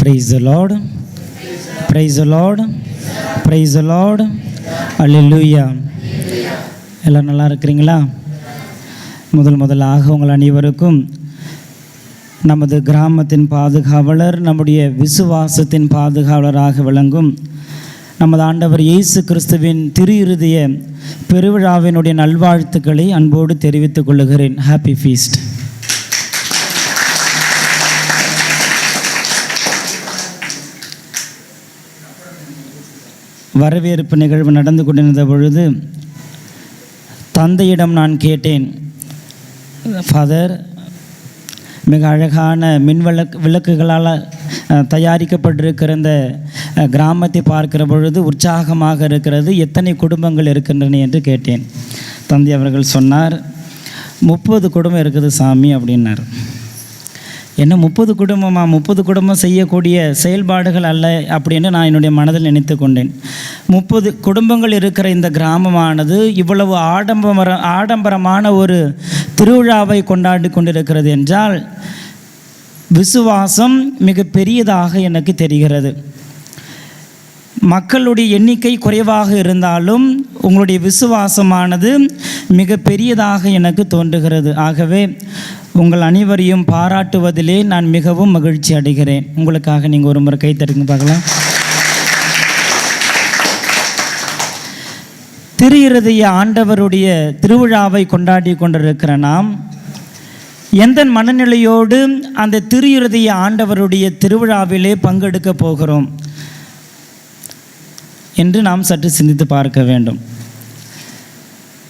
Praise the praise Praise praise Lord. Hallelujah எல்லாம் நல்லா இருக்கிறீங்களா? முதல் முதலாக உங்கள் அனைவருக்கும் நமது கிராமத்தின் பாதுகாவலர் நம்முடைய விசுவாசத்தின் பாதுகாவலராக விளங்கும் நமது ஆண்டவர் இயேசு கிறிஸ்துவின் திரு இருதய பெருவிழாவினுடைய நல்வாழ்த்துக்களை அன்போடு தெரிவித்துக் கொள்ளுகிறேன். ஹாப்பி ஃபீஸ்ட் வரவேற்பு நிகழ்வு நடந்து கொண்டிருந்த பொழுது தந்தையிடம் நான் கேட்டேன் ஃபாதர் மிக அழகான மின் விளக்கு விளக்குகளால் தயாரிக்கப்பட்டிருக்கிற இந்த கிராமத்தை பார்க்கிற பொழுது உற்சாகமாக இருக்கிறது எத்தனை குடும்பங்கள் இருக்கின்றன என்று கேட்டேன். தந்தை அவர்கள் சொன்னார் முப்பது குடும்பம் இருக்குது சாமி அப்படின்னார். என்ன முப்பது குடும்பமா? முப்பது குடும்பம் செய்யக்கூடிய செயல்பாடுகள் அல்ல அப்படின்னு நான் என்னுடைய மனதில் நினைத்து கொண்டேன். முப்பது குடும்பங்கள் இருக்கிற இந்த கிராமமானது இவ்வளவு ஆடம்பர ஆடம்பரமான ஒரு திருவிழாவை கொண்டாடி கொண்டிருக்கிறது என்றால் விசுவாசம் மிக பெரியதாக எனக்கு தெரிகிறது. மக்களுடைய எண்ணிக்கை குறைவாக இருந்தாலும் உங்களுடைய விசுவாசமானது மிக பெரியதாக எனக்கு தோன்றுகிறது. ஆகவே உங்கள் அனைவரையும் பாராட்டுவதிலே நான் மிகவும் மகிழ்ச்சி அடைகிறேன். உங்களுக்காக நீங்கள் ஒரு முறை கைத்தடுங்க பார்க்கலாம். திரு இருதய ஆண்டவருடைய திருவிழாவை கொண்டாடி கொண்டிருக்கிற நாம் எந்த மனநிலையோடு அந்த திரு இருதய ஆண்டவருடைய திருவிழாவிலே பங்கெடுக்க போகிறோம் என்று நாம் சற்று சிந்தித்து பார்க்க வேண்டும்.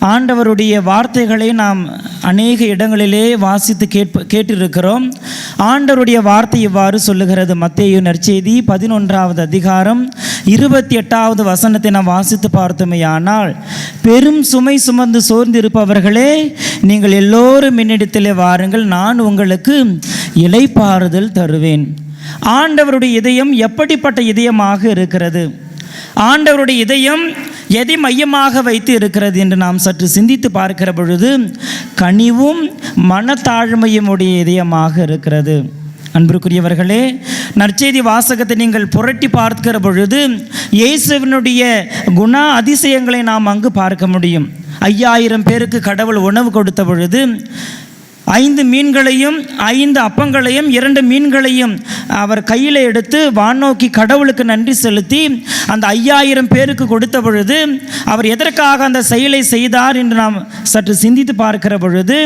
ஆண்டவருடைய வார்த்தைகளை நாம் அநேக இடங்களிலே வாசித்து கேட்ப கேட்டிருக்கிறோம். ஆண்டவருடைய வார்த்தை இவ்வாறு சொல்லுகிறது. மத்தேயு நற்செய்தி பதினொன்றாவது அதிகாரம் இருபத்தி எட்டாவது வசனத்தை நாம் வாசித்து பார்த்தோமேயானால் பெரும் சுமை சுமந்து சோர்ந்திருப்பவர்களே நீங்கள் எல்லோரும் என்னிடத்திலே வாருங்கள். நான் உங்களுக்கு இலைப்பாறுதல் தருவேன். ஆண்டவருடைய இதயம் எப்படிப்பட்ட இதயமாக இருக்கிறது? ஆண்டவருடைய இதயம் எதை மையமாக வைத்து இருக்கிறது என்று நாம் சற்று சிந்தித்து பார்க்கிற பொழுது கனிவும் மனத்தாழ்மையும் உடைய இதயமாக இருக்கிறது. அன்பிற்குரியவர்களே நற்செய்தி வாசகத்தை நீங்கள் புரட்டி பார்க்கிற பொழுது இயேசுவினுடைய குண அதிசயங்களை நாம் அங்கு பார்க்க முடியும். ஐயாயிரம் பேருக்கு கடவுள் உணவு கொடுத்த பொழுது ஐந்து மீன்களையும் ஐந்து அப்பங்களையும் இரண்டு மீன்களையும் அவர் கையில் எடுத்து வானோக்கி கடவுளுக்கு நன்றி செலுத்தி அந்த ஐயாயிரம் பேருக்கு கொடுத்த பொழுது அவர் எதற்காக அந்த செயலை செய்தார் என்று நாம் சற்று சிந்தித்து பார்க்கிற பொழுது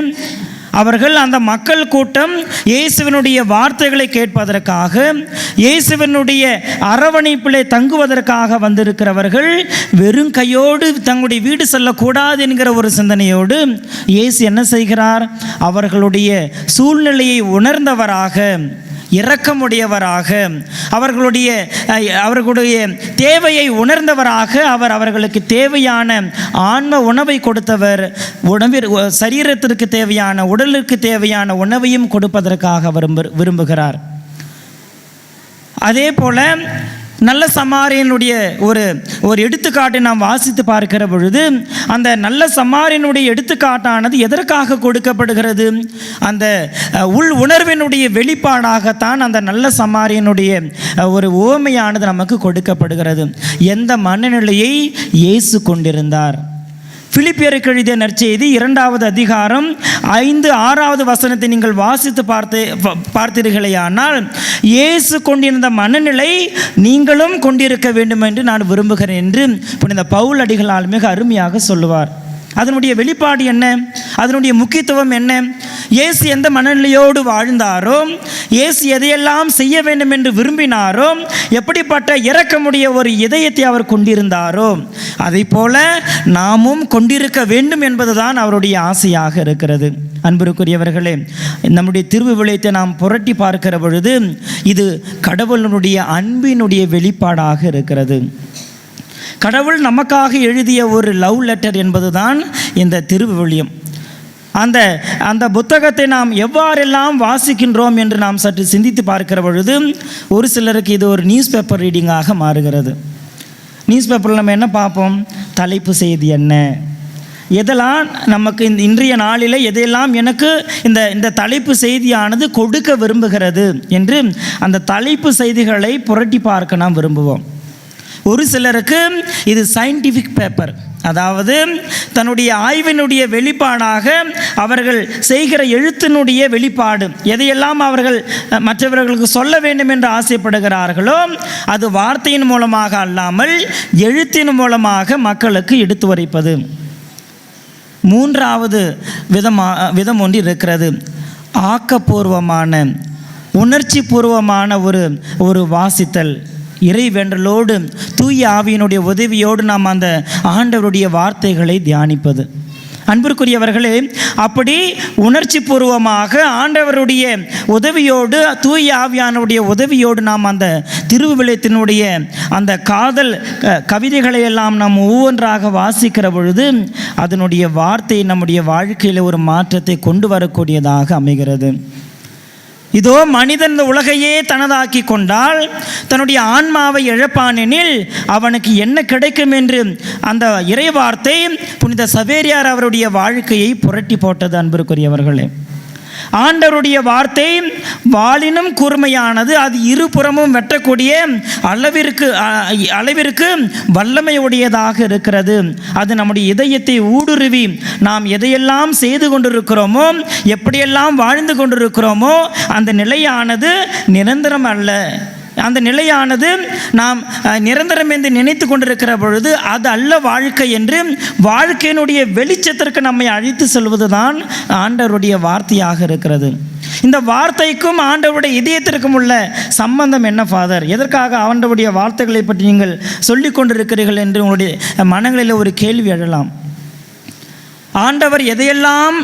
அவர்கள் அந்த மக்கள் கூட்டம் இயேசுவினுடைய வார்த்தைகளை கேட்பதற்காக இயேசுவினுடைய அரவணைப்பிலே தங்குவதற்காக வந்திருக்கிறவர்கள் வெறும் கையோடு தங்களுடைய வீடு செல்லக்கூடாது என்கிற ஒரு சிந்தனையோடு இயேசு என்ன செய்கிறார்? அவர்களுடைய சூழ்நிலையை உணர்ந்தவராக இரக்கமுடையவராக அவர்களுடைய அவர்களுடைய தேவையை உணர்ந்தவராக அவர் அவர்களுக்கு தேவையான ஆன்ம உணவை கொடுத்தவர் உணவிற் சரீரத்திற்கு தேவையான உடலுக்கு தேவையான உணவையும் கொடுப்பதற்காக அவர் விரும்பு- விரும்புகிறார். அதே போல நல்ல சமாரியனுடைய ஒரு ஒரு எடுத்துக்காட்டை நாம் வாசித்து பார்க்கிற பொழுது அந்த நல்ல சமாரியனுடைய எடுத்துக்காட்டானது எதற்காக கொடுக்கப்படுகிறது? அந்த உள் உணர்வினுடைய வெளிப்பாடாகத்தான் அந்த நல்ல சமாரியனுடைய ஒரு ஓமையானது நமக்கு கொடுக்கப்படுகிறது. எந்த மனநிலையை இயேசு கொண்டிருந்தார்? பிலிப்பியருக்கு எழுதிய நற்செய்தி இரண்டாவது அதிகாரம் ஐந்து ஆறாவது வசனத்தை நீங்கள் வாசித்து பார்த்து பார்த்தீர்களேயானால் இயேசு கொண்டிருந்த மனநிலை நீங்களும் கொண்டிருக்க வேண்டும் என்று நான் விரும்புகிறேன் என்று புனித பவுல் அடிகளால் மிக அருமையாக சொல்லுவார். அதனுடைய வெளிப்பாடு என்ன? அதனுடைய முக்கியத்துவம் என்ன? இயேசு எந்த மனநிலையோடு வாழ்ந்தாரோ இயேசு எதையெல்லாம் செய்ய வேண்டும் என்று விரும்பினாரோ எப்படிப்பட்ட இறக்கமுடைய ஒரு இதயத்தை அவர் கொண்டிருந்தாரோ அதை போல நாமும் கொண்டிருக்க வேண்டும் என்பதுதான் அவருடைய ஆசையாக இருக்கிறது. அன்பிற்குரியவர்களே நம்முடைய திருவிவிளையத்தை நாம் புரட்டி பார்க்கிற பொழுது இது கடவுளினுடைய அன்பினுடைய வெளிப்பாடாக இருக்கிறது. கடவுள் நமக்காக எழுதிய ஒரு லவ் லெட்டர் என்பதுதான் இந்த திருவிவிலியம். அந்த அந்த புத்தகத்தை நாம் எவ்வாறெல்லாம் வாசிக்கின்றோம் என்று நாம் சற்று சிந்தித்து பார்க்கிற பொழுது ஒரு சிலருக்கு இது ஒரு நியூஸ் பேப்பர் ரீடிங்காக மாறுகிறது. நியூஸ் பேப்பரில் நம்ம என்ன பார்ப்போம்? தலைப்பு செய்தி என்ன? எதெல்லாம் நமக்கு இந்த இன்றைய நாளில் எதையெல்லாம் எனக்கு இந்த இந்த தலைப்பு செய்தியானது கொடுக்க விரும்புகிறது என்று அந்த தலைப்பு செய்திகளை புரட்டி பார்க்க நாம் விரும்புவோம். ஒரு சிலருக்கு இது சயின்டிஃபிக் பேப்பர் அதாவது தன்னுடைய ஆய்வினுடைய வெளிப்பாடாக அவர்கள் செய்கிற எழுத்தினுடைய வெளிப்பாடு. எதையெல்லாம் அவர்கள் மற்றவர்களுக்கு சொல்ல வேண்டும் என்று ஆசைப்படுகிறார்களோ அது வார்த்தையின் மூலமாக அல்லாமல் எழுத்தின் மூலமாக மக்களுக்கு எடுத்து வரைப்பது. மூன்றாவது விதமா விதம் ஒன்று இருக்கிறது. ஆக்கப்பூர்வமான உணர்ச்சி பூர்வமான ஒரு ஒரு வாசித்தல். இறைவேண்டலோடு தூய ஆவியினுடைய உதவியோடு நாம் அந்த ஆண்டவருடைய வார்த்தைகளை தியானிப்பது. அன்பிற்குரியவர்களே அப்படி உணர்ச்சி பூர்வமாக ஆண்டவருடைய உதவியோடு தூய ஆவியானுடைய உதவியோடு நாம் அந்த திருவிவிலியத்தினுடைய அந்த காதல் கவிதைகளை எல்லாம் நாம் ஒவ்வொன்றாக வாசிக்கிற பொழுது அதனுடைய வார்த்தை நம்முடைய வாழ்க்கையில் ஒரு மாற்றத்தை கொண்டு வரக்கூடியதாக அமைகிறது. இதோ மனிதன் இந்த உலகையே தனதாக்கி கொண்டால் தன்னுடைய ஆன்மாவை இழப்பானெனில் அவனுக்கு என்ன கிடைக்கும் என்று அந்த இறைவார்த்தை புனித சவேரியார் அவருடைய வாழ்க்கையை புரட்டி போட்டது அன்பிற்குரியவர்களே ஆண்டவருடைய வார்த்தை வாளினும் கூர்மையானது அது இருபுறமும் வெட்டக்கூடிய அளவிற்கு அளவிற்கு வல்லமையுடையதாக இருக்கிறது. அது நம்முடைய இதயத்தை ஊடுருவி நாம் எதையெல்லாம் செய்து கொண்டிருக்கிறோமோ எப்படியெல்லாம் வாழ்ந்து கொண்டிருக்கிறோமோ அந்த நிலையானது நிரந்தரம் அல்ல. அந்த நிலையானது நாம் நிரந்தரம் என்று நினைத்து கொண்டிருக்கிற பொழுது அது அல்ல வாழ்க்கை என்று வாழ்க்கையினுடைய வெளிச்சத்திற்கு நம்மை அழைத்து செல்வதுதான் ஆண்டவருடைய வார்த்தையாக இருக்கிறது. இந்த வார்த்தைக்கும் ஆண்டவருடைய இதயத்திற்கும் உள்ள சம்பந்தம் என்ன ஃபாதர் எதற்காக ஆண்டவருடைய வார்த்தைகளை பற்றி நீங்கள் சொல்லிக் கொண்டிருக்கிறீர்கள் என்று உங்களுடைய மனங்களில் ஒரு கேள்வி எழலாம். ஆண்டவர் எதையெல்லாம்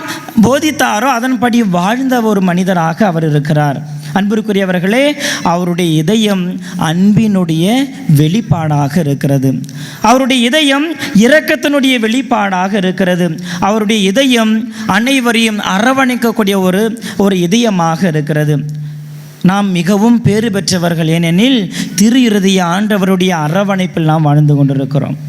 போதித்தாரோ அதன்படி வாழ்ந்த ஒரு மனிதராக அவர் இருக்கிறார். அன்பிற்குரியவர்களே அவருடைய இதயம் அன்பினுடைய வெளிப்பாடாக இருக்கிறது. அவருடைய இதயம் இரக்கத்தினுடைய வெளிப்பாடாக இருக்கிறது. அவருடைய இதயம் அனைவரையும் அரவணைக்கக்கூடிய ஒரு ஒரு இதயமாக இருக்கிறது. நாம் மிகவும் பேறு பெற்றவர்கள் ஏனெனில் திரு இறுதிய ஆண்டவருடைய அரவணைப்பில் நாம் வாழ்ந்து கொண்டிருக்கிறோம்.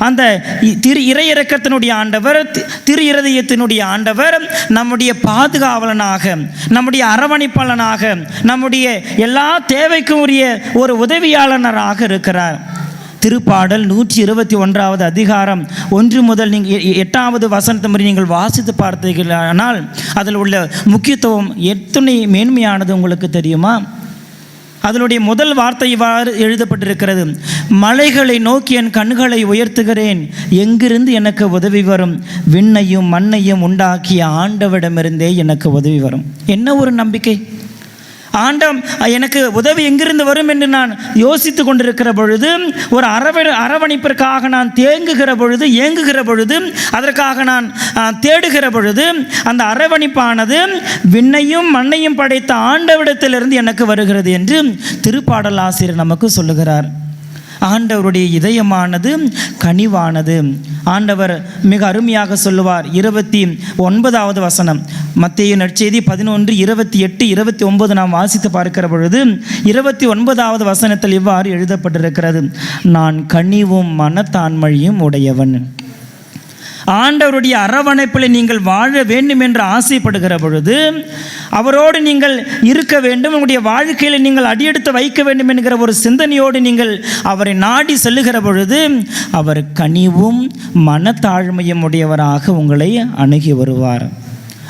அந்த இ- திரு இறையிறக்கத்தினுடைய ஆண்டவர் திரு இருதயத்தினுடைய ஆண்டவர் நம்முடைய பாதுகாவலனாக நம்முடைய அரவணைப்பாளனாக நம்முடைய எல்லா தேவைக்கும் உரிய ஒரு உதவியாளனராக இருக்கிறார். திருப்பாடல் நூற்றி இருபத்தி ஒன்றாவது அதிகாரம் ஒன்று முதல் நீங்கள் எட்டாவது வசனத்தை முறை நீங்கள் வாசித்து பார்த்தீர்களானால் அதில் உள்ள முக்கியத்துவம் எத்தனை மேன்மையானது உங்களுக்கு தெரியுமா? அதனுடைய முதல் வார்த்தை இவ்வாறு எழுதப்பட்டிருக்கிறது. மலைகளை நோக்கி என் கண்களை உயர்த்துகிறேன். எங்கிருந்து எனக்கு உதவி வரும்? விண்ணையும் மண்ணையும் உண்டாக்கிய ஆண்டவிடமிருந்தே எனக்கு உதவி வரும். என்ன ஒரு நம்பிக்கை? ஆண்டம் எனக்கு உதவி எங்கிருந்து வரும் என்று நான் யோசித்து கொண்டிருக்கிற பொழுது ஒரு அரவ அரவணைப்பிற்காக நான் தேங்குகிற பொழுது ஏங்குகிற பொழுது அதற்காக நான் தேடுகிற பொழுது அந்த அரவணைப்பானது விண்ணையும் மண்ணையும் படைத்த ஆண்டவிடத்திலிருந்து எனக்கு வருகிறது என்று திருப்பாடல் ஆசிரியர் நமக்கு சொல்லுகிறார். ஆண்டவருடைய இதயமானது கனிவானது. ஆண்டவர் மிக அருமையாக சொல்லுவார் இருபத்தி ஒன்பதாவது வசனம். மத்திய நற்செய்தி பதினொன்று இருபத்தி எட்டு இருபத்தி ஒன்பது நாம் வாசித்து பார்க்கிற பொழுது இருபத்தி ஒன்பதாவது வசனத்தில் இவ்வாறு எழுதப்பட்டிருக்கிறது. நான் கனிவும் மனத்தாண்மையும் உடையவன். ஆண்டவருடைய அரவணைப்பில் நீங்கள் வாழ வேண்டும் என்று ஆசைப்படுகிற பொழுது அவரோடு நீங்கள் இருக்க வேண்டும் உங்களுடைய வாழ்க்கையில் நீங்கள் அடியெடுத்து வைக்க வேண்டும் என்கிற ஒரு சிந்தனையோடு நீங்கள் அவரை நாடி செல்லுகிற பொழுது அவர் கனிவும் மனத்தாழ்மையும் உடையவராக உங்களை அணுகி வருவார்.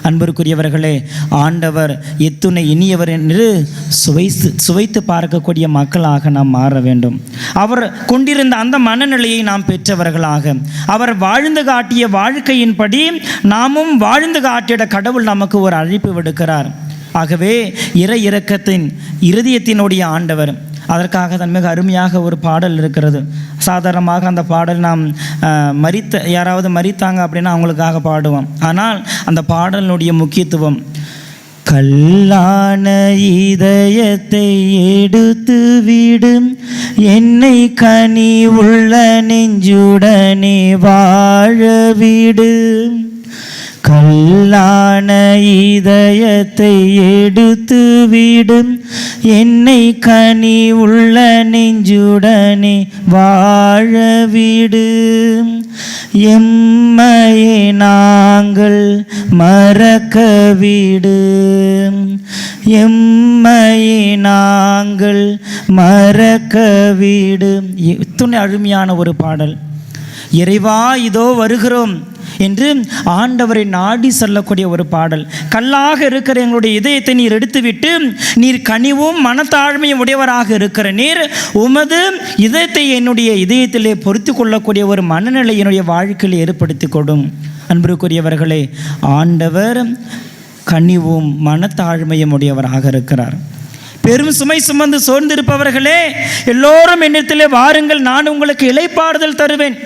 அன்பிற்குரியவர்களே ஆண்டவர் எத்துணை இனியவர் என்று சுவைத்து சுவைத்து பார்க்கக்கூடிய மக்களாக நாம் மாற வேண்டும். அவர் கொண்டிருந்த அந்த மனநிலையை நாம் பெற்றவர்களாக அவர் வாழ்ந்து காட்டிய வாழ்க்கையின்படி நாமும் வாழ்ந்து காட்டிட கடவுள் நமக்கு ஒரு அழைப்பு விடுக்கிறார். ஆகவே இற இறக்கத்தின் இருதயத்தினுடைய ஆண்டவர் அதற்காக தான் மிக அருமையாக ஒரு பாடல் இருக்கிறது. சாதாரணமாக அந்த பாடல் நாம் மறித்த மரித்த யாராவது மறித்தாங்க அப்படின்னா அவங்களுக்காக பாடுவோம். ஆனால் அந்த பாடலினுடைய முக்கியத்துவம் கல்லான இதயத்தை எடுத்து விடும் என்னை கனி உள்ள நெஞ்சுடனே வாழ விடும். கல்லான இதயத்தை எடுத்து விடும். என்னை கனி உள்ள நெஞ்சுடனே வாழ விடு. எம்மையே நாங்கள் மறக்க விடு. எம்மையே நாங்கள் மறக்க விடு. இத்துணை அருமையான ஒரு பாடல். இறைவா இதோ வருகிறோம். என்று ஆண்டவரை நாடி சொல்லக்கூடிய ஒரு பாடல். கல்லாக இருக்கிற எங்களுடைய இதயத்தை நீர் எடுத்துவிட்டு நீர் கனிவும் மனத்தாழ்மையும் உடையவராக இருக்கிற நீர் உமது இதயத்தை என்னுடைய இதயத்திலே பொறுத்து கொள்ளக்கூடிய ஒரு மனநிலை என்னுடைய வாழ்க்கையில் ஏற்படுத்தி கொடும். அன்புக்குரியவர்களே ஆண்டவர் கனிவும் மனத்தாழ்மையும் உடையவராக இருக்கிறார். பெரும் சுமை சுமந்து சோர்ந்திருப்பவர்களே எல்லோரும் என்னிடத்திலே வாருங்கள் நான் உங்களுக்கு இளைப்பாறுதல் தருவேன்.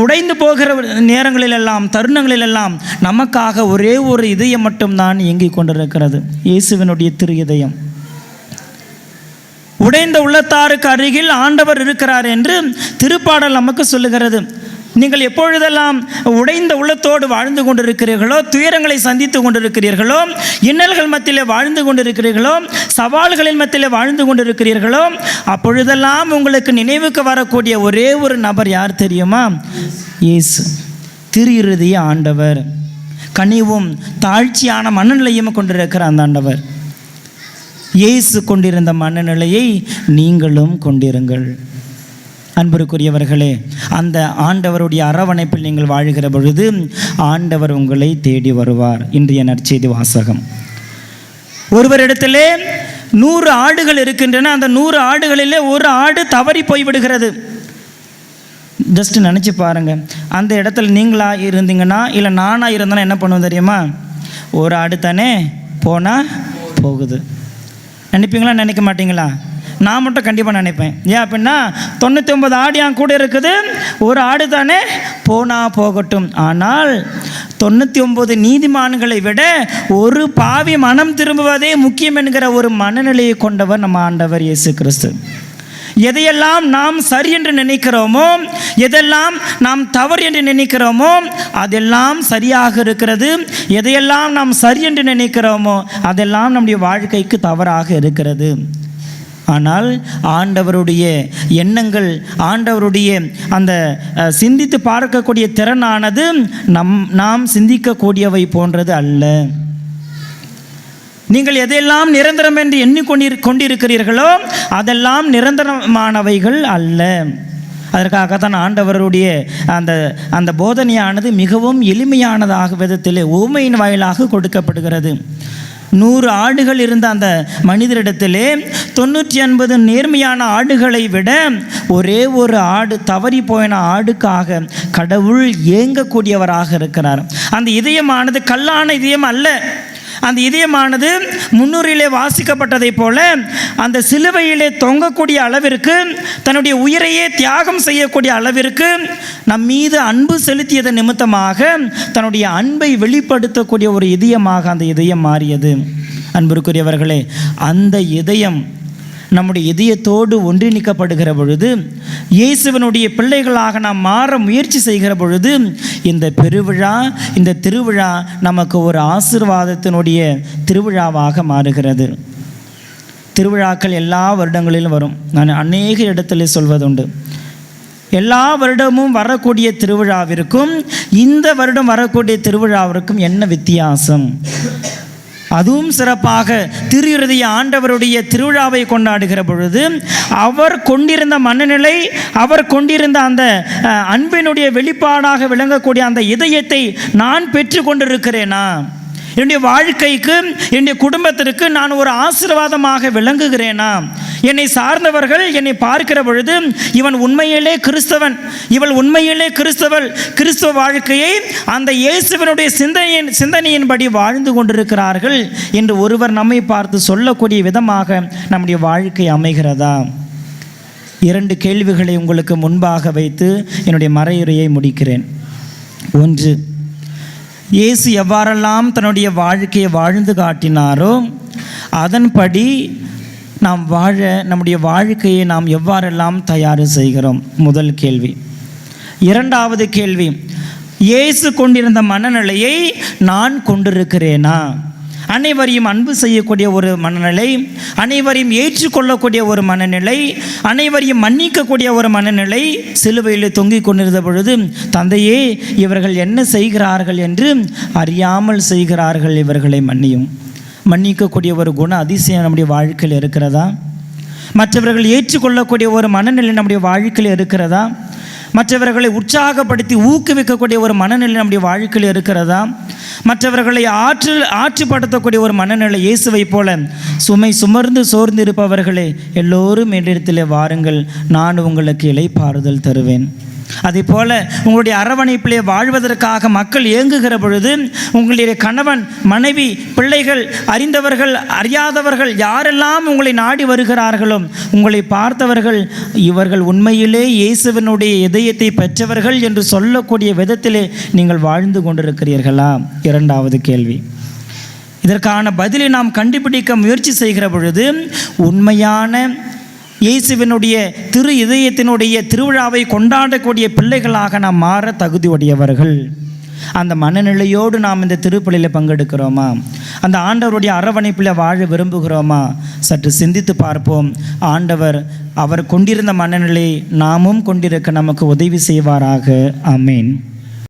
உடைந்து போகிற நேரங்களிலெல்லாம் தருணங்களிலெல்லாம் நமக்காக ஒரே ஒரு இதயம் மட்டும்தான் இயங்கிக் கொண்டிருக்கிறது. இயேசுவினுடைய திரு இதயம் உடைந்த உள்ளத்தாருக்கு அருகில் ஆண்டவர் இருக்கிறார் என்று திருப்பாடல் நமக்கு சொல்லுகிறது. நீங்கள் எப்பொழுதெல்லாம் உடைந்த உள்ளத்தோடு வாழ்ந்து கொண்டிருக்கிறீர்களோ துயரங்களை சந்தித்து கொண்டிருக்கிறீர்களோ இன்னல்கள் மத்தியிலே வாழ்ந்து கொண்டிருக்கிறீர்களோ சவால்களின் மத்தியிலே வாழ்ந்து கொண்டிருக்கிறீர்களோ அப்பொழுதெல்லாம் உங்களுக்கு நினைவுக்கு வரக்கூடிய ஒரே ஒரு நபர் யார் தெரியுமா? இயேசு. திரு இறுதிய ஆண்டவர். கனிவும் தாழ்ச்சியான மனநிலையும் கொண்டிருக்கிற அந்த ஆண்டவர். இயேசு கொண்டிருந்த மனநிலையை நீங்களும் கொண்டிருங்கள். அன்பிற்குரியவர்களே அந்த ஆண்டவருடைய அரவணைப்பில் நீங்கள் வாழ்கிற பொழுது ஆண்டவர் உங்களை தேடி வருவார். இன்றைய நற்செய்தி வாசகம். ஒருவரிடத்திலே நூறு ஆடுகள் இருக்கின்றன. அந்த நூறு ஆடுகளிலே ஒரு ஆடு தவறி போய்விடுகிறது. ஜஸ்ட் நினச்சி பாருங்க. அந்த இடத்துல நீங்களாக இருந்தீங்கன்னா இல்லை நானாக இருந்தேன்னா என்ன பண்ணுவோம் தெரியுமா? ஒரு ஆடு தானே போனால் போகுது. நினைப்பீங்களா? நினைக்க மாட்டீங்களா? நான் மட்டும் கண்டிப்பாக நினைப்பேன். ஏன் அப்படின்னா தொண்ணூற்றி ஒன்பது ஆடு என் கூட இருக்குது. ஒரு ஆடு தானே? போனா போகட்டும். ஆனால் தொண்ணூற்றி ஒம்பது நீதிமான்களை விட ஒரு பாவி மனம் திரும்புவதே முக்கியம் என்கிற ஒரு மனநிலையை கொண்டவர் நம்ம ஆண்டவர் இயேசு கிறிஸ்து. எதையெல்லாம் நாம் சரி என்று நினைக்கிறோமோ எதெல்லாம் நாம் தவறு என்று நினைக்கிறோமோ அதெல்லாம் சரியாக இருக்கிறது. எதையெல்லாம் நாம் சரி என்று நினைக்கிறோமோ அதெல்லாம் நம்முடைய வாழ்க்கைக்கு தவறாக இருக்கிறது. ஆனால் ஆண்டவருடைய எண்ணங்கள் ஆண்டவருடைய அந்த சிந்தித்து பார்க்கக்கூடிய திறனானது நம் நாம் சிந்திக்கக்கூடியவை போன்றது அல்ல. நீங்கள் எதையெல்லாம் நிரந்தரம் என்று எண்ணிக்கொண்டிரு கொண்டிருக்கிறீர்களோ அதெல்லாம் நிரந்தரமானவைகள் அல்ல. அதற்காகத்தான் ஆண்டவருடைய அந்த அந்த போதனையானது மிகவும் எளிமையானதாக விதத்தில் ஊமையின் வாயிலாக கொடுக்கப்படுகிறது. நூறு ஆடுகள் இருந்த அந்த மனிதரிடத்திலே தொண்ணூற்றி ஒன்பது நேர்மையான ஆடுகளை விட ஒரே ஒரு ஆடு தவறி போயின ஆடுக்காக கடவுள் ஏங்கக்கூடியவராக இருக்கிறார். அந்த இதயமானது கல்லான இதயம் அல்ல. அந்த இதயமானது முன்னூறிலே வாசிக்கப்பட்டதைப் போல அந்த சிலுவையிலே தொங்கக்கூடிய அளவிற்கு தன்னுடைய உயிரையே தியாகம் செய்யக்கூடிய அளவிற்கு நம் மீது அன்பு செலுத்தியதன் நிமித்தமாக தன்னுடைய அன்பை வெளிப்படுத்தக்கூடிய ஒரு இதயமாக அந்த இதயம் மாறியது. அன்பிற்குரியவர்களே அந்த இதயம் நம்முடைய இதயத்தோடு ஒன்றிணைக்கப்படுகிற பொழுது இயேசுவனுடைய பிள்ளைகளாக நாம் மாற முயற்சி செய்கிற பொழுது இந்த பெருவிழா இந்த திருவிழா நமக்கு ஒரு ஆசீர்வாதத்தினுடைய திருவிழாவாக மாறுகிறது. திருவிழாக்கள் எல்லா வருடங்களிலும் வரும். நான் அநேக இடத்துல சொல்வதுண்டு. எல்லா வருடமும் வரக்கூடிய திருவிழாவிற்கும் இந்த வருடம் வரக்கூடிய திருவிழாவிற்கும் என்ன வித்தியாசம்? அதுவும் சிறப்பாக திரு இருதய ஆண்டவருடைய திருவிழாவை கொண்டாடுகிற பொழுது அவர் கொண்டிருந்த மனநிலை அவர் கொண்டிருந்த அந்த அன்பினுடைய வெளிப்பாடாக விளங்கக்கூடிய அந்த இதயத்தை நான் பெற்று கொண்டிருக்கிறேனா? என்னுடைய வாழ்க்கைக்கு என்னுடைய குடும்பத்திற்கு நான் ஒரு ஆசீர்வாதமாக விளங்குகிறேனா? என்னை சார்ந்தவர்கள் என்னை பார்க்கிற பொழுது இவன் உண்மையிலே கிறிஸ்தவன் இவள் உண்மையிலே கிறிஸ்தவள். கிறிஸ்துவ வாழ்க்கையை அந்த இயேசுவனுடைய சிந்தனையின் சிந்தனையின்படி வாழ்ந்து கொண்டிருக்கிறார்கள் என்று ஒருவர் நம்மை பார்த்து சொல்லக்கூடிய விதமாக நம்முடைய வாழ்க்கை அமைகிறதா? இரண்டு கேள்விகளை உங்களுக்கு முன்பாக வைத்து என்னுடைய மறையுரையை முடிக்கிறேன். ஒன்று இயேசு எவ்வாறெல்லாம் தன்னுடைய வாழ்க்கையை வாழ்ந்து காட்டினாரோ அதன்படி நாம் வாழ நம்முடைய வாழ்க்கையை நாம் எவ்வாறெல்லாம் தயார் செய்கிறோம்? முதல் கேள்வி. இரண்டாவது கேள்வி. இயேசு கொண்டிருந்த மனநிலையை நான் கொண்டிருக்கிறேனா? அனைவரையும் அன்பு செய்யக்கூடிய ஒரு மனநிலை அனைவரையும் ஏற்றுக்கொள்ளக்கூடிய ஒரு மனநிலை அனைவரையும் மன்னிக்கக்கூடிய ஒரு மனநிலை சிலுவையில் தொங்கிக் கொண்டிருந்த பொழுது தந்தையே இவர்கள் என்ன செய்கிறார்கள் என்று அறியாமல் செய்கிறார்கள் இவர்களை மன்னியும். மன்னிக்கக்கூடிய ஒரு குண அதிசயம் நம்முடைய வாழ்க்கையில் இருக்கிறதா? மற்றவர்கள் ஏற்றுக்கொள்ளக்கூடிய ஒரு மனநிலை நம்முடைய வாழ்க்கையில் இருக்கிறதா? மற்றவர்களை உற்சாகப்படுத்தி ஊக்குவிக்கக்கூடிய ஒரு மனநிலை நம்முடைய வாழ்க்கையில் இருக்கிறதா? மற்றவர்களை ஆற்று ஆற்றுப்படுத்தக்கூடிய ஒரு மனநிலை இயேசுவை போல சுமை சுமர்ந்து சோர்ந்து இருப்பவர்களே எல்லோரும் என்னிடத்தில் வாருங்கள். நான் உங்களுக்கு இலைப்பாறுதல் தருவேன். அதே போல உங்களுடைய அரவணைப்பிலே வாழ்வதற்காக மக்கள் ஏங்குகிற பொழுது உங்களுடைய கணவன் மனைவி பிள்ளைகள் அறிந்தவர்கள் அறியாதவர்கள் யாரெல்லாம் உங்களை நாடி வருகிறார்களோ உங்களை பார்த்தவர்கள் இவர்கள் உண்மையிலே இயேசுவனுடைய இதயத்தை பெற்றவர்கள் என்று சொல்லக்கூடிய விதத்திலே நீங்கள் வாழ்ந்து கொண்டிருக்கிறீர்களா? இரண்டாவது கேள்வி. இதற்கான பதிலை நாம் கண்டுபிடிக்க முயற்சி செய்கிற பொழுது உண்மையான இயேசுவினுடைய திரு இதயத்தினுடைய திருவிழாவை கொண்டாடக்கூடிய பிள்ளைகளாக நாம் மாற தகுதியுடையவர்கள். அந்த மனநிலையோடு நாம் இந்த திருப்பலியில் பங்கெடுக்கிறோமா? அந்த ஆண்டவருடைய அரவணைப்பில் வாழ விரும்புகிறோமா? சற்று சிந்தித்து பார்ப்போம். ஆண்டவர் அவர் கொண்டிருந்த மனநிலை நாமும் கொண்டிருக்க நமக்கு உதவி செய்வாராக. அமேன்